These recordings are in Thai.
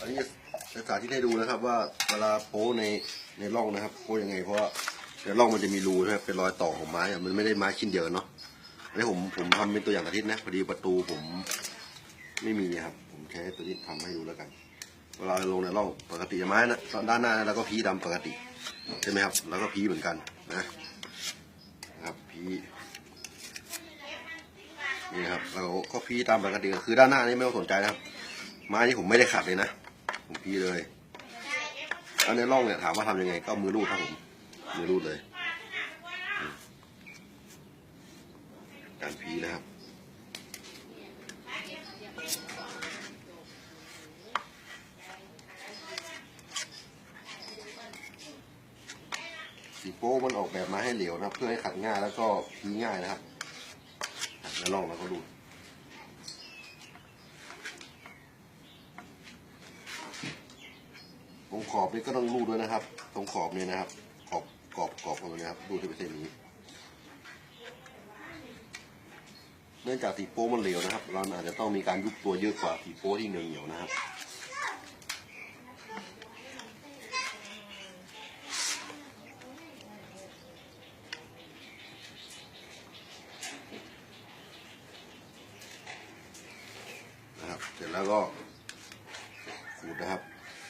อันนี้จะสาธิตให้ดูนะครับ ว่าเวลาโป้ในในร่องนะครับโป้ยังไงเพราะว่าในร่องมันจะมีรูใช่ไหมเป็นรอยต่อของไม้อะมันไม่ได้ไม้ชิ้นเดียวเนาะอันนี้ผมผมทำเป็นตัวอย่างสาธิตนะพอดีประตูผมไม่มีครับ ผมใช้ตัวนี้ทำให้ดูแล้วกัน เวลาลงในร่องปกติไม้นะด้านหน้าเราก็พีดำปกติใช่ไหมครับ แล้วก็พีเหมือนกันนะครับพีนี่ครับเราก็พีตามปกติคือด้านหน้านี่ไม่ต้องสนใจนะครับไม้นี่ผมไม่ได้ขัดเลยนะ ผมพีเลยแล้วในร่องเนี่ยถามว่าทำยังไง ก็มือรูดครับผม มือรูดเลย การพีนะครับสีโป้มันออกแบบมาให้เหลวนะ เพื่อให้ขัดง่ายแล้วก็พีง่ายนะครับอะแล้วลองแล้วก็ดูต รงขอบนี่ก็ต้องรูดด้วยนะครับ ตรงขอบนี่นะครับ ขอบกรอบกรอบของมันนะครับรูดที่ป็นเส้นนี้ เนื่องจากสีโป้มันเหลวนะครับ เราอาจจะต้องมีการยุบตัวเยอะกว่าสีโป้ที่เหนียวเหนียวนะครับนะครับ เสร็จแล้วก็ขูดนะครับ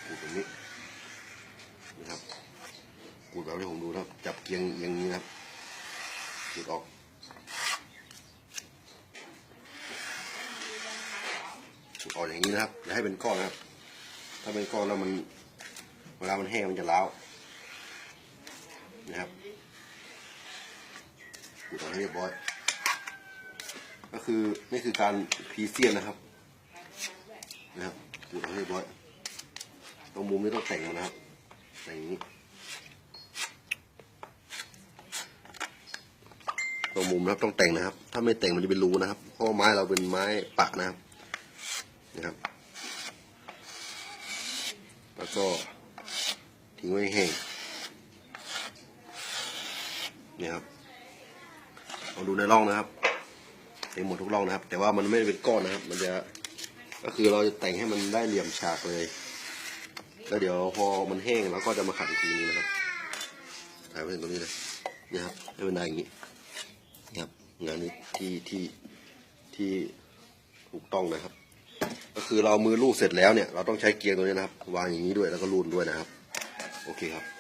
ขูดตรงนี้ นะครับขูดแบบที่ผมดูนะครับ จับเกียงอย่างนี้นะครับขูดออกขูดออกอย่างนี้นะครับอย่าให้เป็นก้อนนะครับ ถ้าเป็นก้อนแล้วมันเวลามันแห้งมันจะร้าวนะครับขูดออกให้เรียบร้อย ก็คือนี่คือการพีเซียนนะครับนะครับขูดให้เรียบร้อยตรงมุมนี้ต้องแต่งนะครับ ต่งอย่างนี้ตรงมุมนะครับต้องแต่งนะครับ ถ้าไม่แต่งมันจะเป็นรูนะครับเพราะไม้เราเป็นไม้ปะนะครับนะครับ แล้วก็ทิ้งไว้แห้งเนี่ยครับลองดูในร่องนะครับเต็มหมดทุกร่องนะครับ แต่ว่ามันไม่ได้เป็นก้อนนะครับ มันจะก็คือเราจะแต่งให้มันได้เหลี่ยมฉากเลย แล้วเดี๋ยวพอมันแห้งเราก็จะมาขัดอีกทีนึงนะครับถ่ายไว้ถึงตรงนี้เลยนะครับให้มันได้อย่างนี้นครับงานนี้ที่ที่ที่ถูกต้องนะครับ ก็คือเรามือลูดเสร็จแล้วเนี่ย เราต้องใช้เกียร์ตัวนี้นะครับ วางอย่างนี้ด้วยแล้วก็ลูดด้วยนะครับ โอเคครับ